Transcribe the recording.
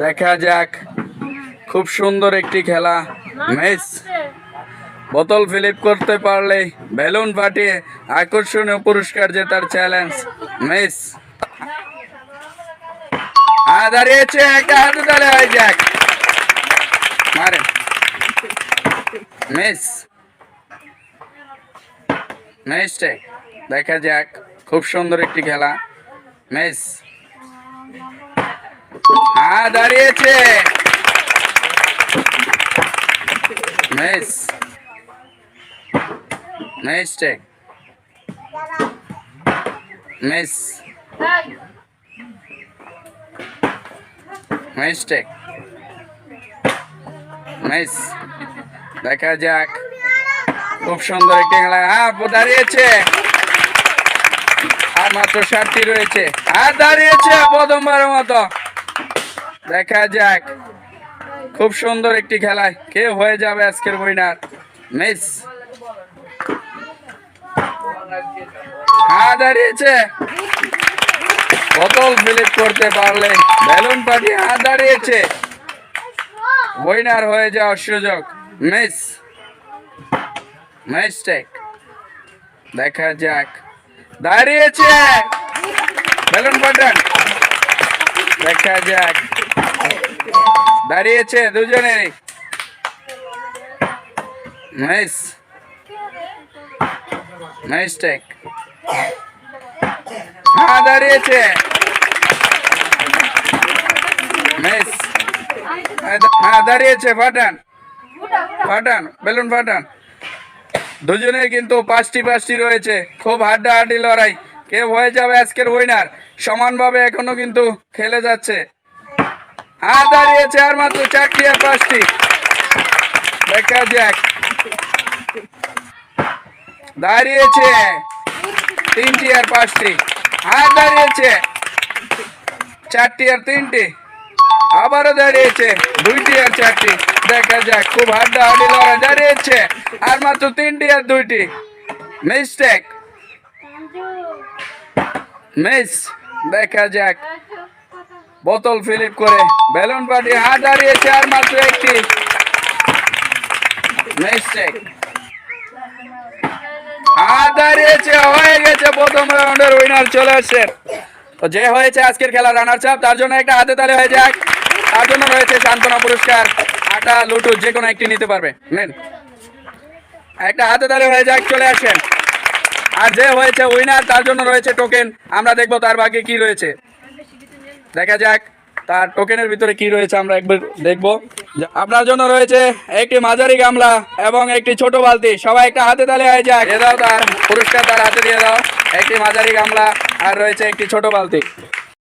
দেখা যাক। খুব সুন্দর একটি খেলা। মেস, বোতল ফিলিপ করতে পারলে বেলুন ফাটিয়ে আকর্ষণীয় পুরস্কার জেতার চ্যালেঞ্জ মেস হ্যাঁ দাঁড়িয়েছে, একটা হাতে তালে হয়ে যাক। মারেন মিস দেখা যাক, খুব সুন্দর একটি খেলা। মিস হ্যাঁ দাঁড়িয়েছে। Miss mistake miss mistake miss দেখা যাক। খুব সুন্দর একটি খেলা। হ্যাঁ দাঁড়িয়েছে। আর মাত্র ষাটটি রয়েছে। আর দাঁড়িয়েছে প্রথমবারের মতো। দেখা যাক। খুব সুন্দর একটি খেলায়। কে হয়ে যাবে আজকের উইনার মিস হ্যাঁ দাঁড়িয়েছে বোতল ফিলিপ করতে পারলে বেলুন পাঠিয়ে হাত দাঁড়িয়েছে উইনার হয়ে যাওয়ার সুযোগ। মিস মিস্টেক দেখা যাক। দাঁড়িয়েছে। বেলুন বাটন দেখা যাক। দাঁড়িয়েছে মিস মিস্টেক হ্যাঁ দাঁড়িয়েছে। মিস হ্যাঁ দাঁড়িয়েছে, ফাটান। ফাটান, বেলুন ফাটান। দুজনে কিন্তু পাঁচটি পাঁচটি রয়েছে। খুব হাড্ডাহাড্ডি লড়াই। কে হয়ে যাবে আজকের উইনার সমানভাবে এখনও কিন্তু খেলে যাচ্ছে। হ্যাঁ দাঁড়িয়েছে আর মাত্র চারটি আর পাঁচটি। দেখা যাক। দাঁড়িয়েছে তিনটি আর পাঁচটি। হ্যাঁ দাঁড়িয়েছে চারটি আর তিনটি। আবারও দাঁড়িয়েছে দুইটি আর চারটি। দেখা যাক খুব হাড্ডা হাড্ডি লড়াই দাঁড়িয়েছে আর মাত্র তিনটি আর দুইটি। মিস্টেক মিস দেখা যাক। বোতল ফিলিপ করে। বেলুন পাটি হাত দাঁড়িয়েছে আর মাত্র একটি। তার জন্য রয়েছে সান্ত্বনা পুরস্কার। আটা একটি নিতে পারবে। একটা হাতে হয়ে যাক, চলে আর যে হয়েছে উইনার তার জন্য রয়েছে টোকেন আমরা দেখব তার বাকি কি রয়েছে। দেখা যাক তার টোকেনের ভিতরে কি রয়েছে, আমরা একবার দেখব। আপনার জন্য রয়েছে একটি মাঝারি গামলা এবং একটি ছোট বালতি। সবাই একটা হাতে তালে হয়ে যাক। এ দাও তার পুরস্কার, তার হাতে দিয়ে দাও। একটি মাঝারি গামলা আর রয়েছে একটি ছোট বালতি।